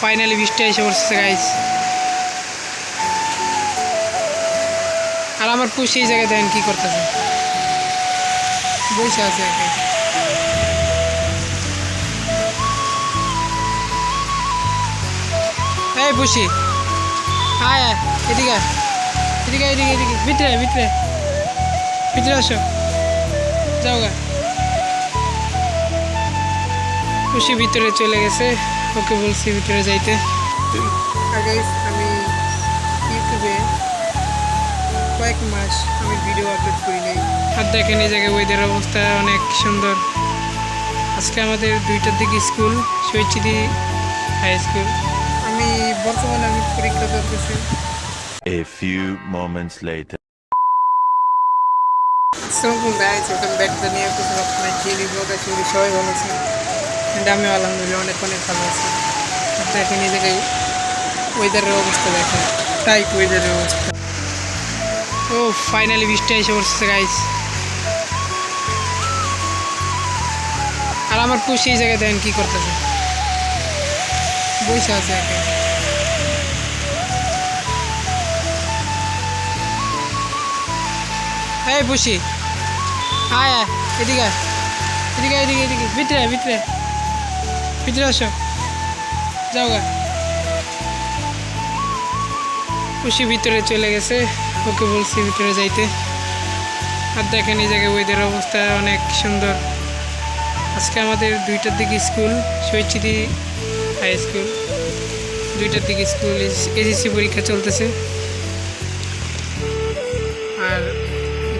Finally বৃষ্টি এসে পড়ছে গাইস আর আমার খুশি এই জায়গায় দেখেন কি করতেছে। বসে আছে একে এই বুসি আয় আয়, এদিকে। এদিকে এদিকে এদিকে। ভিতরে ভিতরে ভিতরে আসো। যাও গা। খুশি ভিতরে চলে গেছে। ওকে বলছি ভিতরে যাইতে। আমি ইউটিউবে কয়েক মাস আমি ভিডিও আপলোড করি নাই। আর দেখেন এই জায়গায় ওয়েদার অবস্থা অনেক সুন্দর। আজকে আমাদের দুইটার দিকে স্কুল শৈচিদি হাই স্কুল আমি বর্তমানে আমি পরীক্ষা চলতেছি। A few moments later. আসসালামু guys welcome back to new episode of my daily blog আশা করি সবাই ভালো আছেন। এন্ড আমি আলহামদুলিল্লাহ অনেক অনেক ভালো আছি। এই জায়গায় ওয়েদারের অবস্থা দেখেন। টাইট ওয়েদারের অবস্থা। ও ফাইনালি বৃষ্টি এসে পড়ছে গাইস আর আমার খুশি এই জায়গায় দেখেন কি করতেছে। বসে আছে একে। এই বসি আয় এদিকে। এদিকে এদিকে এদিকে। ভিতরে ভিতরে ভিতরে আসো। যাও গা। খুশি ভিতরে চলে গেছে। ওকে বলছি ভিতরে যাইতে। আর দেখেন এই জায়গায় ওয়েদার অবস্থা অনেক সুন্দর। আজকে আমাদের দুইটার দিকে স্কুল শৈচিদি হাই স্কুল দুইটার দিকে স্কুল এসএসসি পরীক্ষা চলতেছে। আর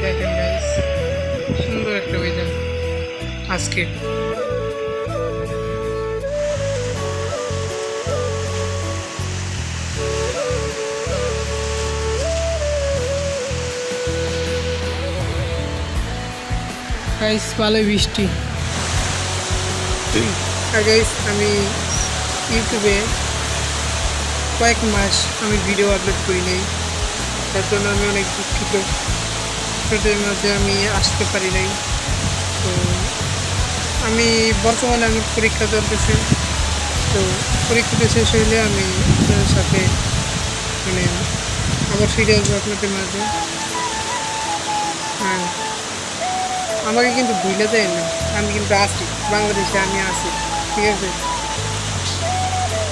দেখেন সুন্দর একটা ওয়েদার আজকে। গাইস ভালো বৃষ্টি। গাইস আমি ইউটিউবে কয়েক মাস আমি ভিডিও আপলোড করি নাই। তার জন্য আমি অনেক দুঃখিত। আপনাদের মাঝে আমি আসতে পারি নাই। তো আমি বর্তমানে আমি পরীক্ষা চলতেছে। তো পরীক্ষাটা শেষ হইলে আমি আপনাদের সাথে মানে আবার ফিরে আসব আপনাদের মাঝে আমাকে কিন্তু ভুলে দেয় না। আমি কিন্তু আছি বাংলাদেশে আমি আছি ঠিক আছে?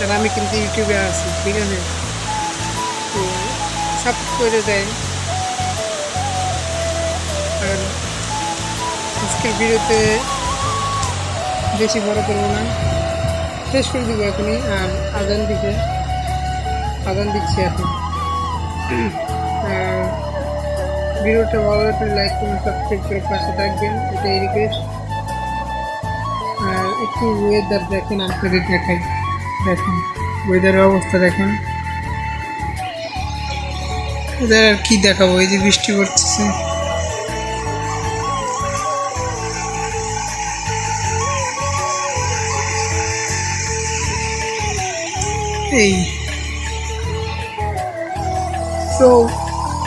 আর আমি কিন্তু ইউটিউবে আছি ঠিক আছে? তো সাপোর্ট করে দেয়। আর আজকের ভিডিওতে বেশি বড় করব না। শেষ করে দিব এখনই, আর আজান দিকে আজান দিচ্ছি এখন। আর ভিডিওটা ভালো লাগলে লাইক করুন সাবস্ক্রাইব করে পাশে থাকবেন, এটাই রিকোয়েস্ট আর একটু ওয়েদার দেখেন, আপনাদের দেখাই। দেখেন ওয়েদারের অবস্থা দেখেন। ওদের আর কি দেখাবো, এই যে বৃষ্টি পড়তেছে। এই। তো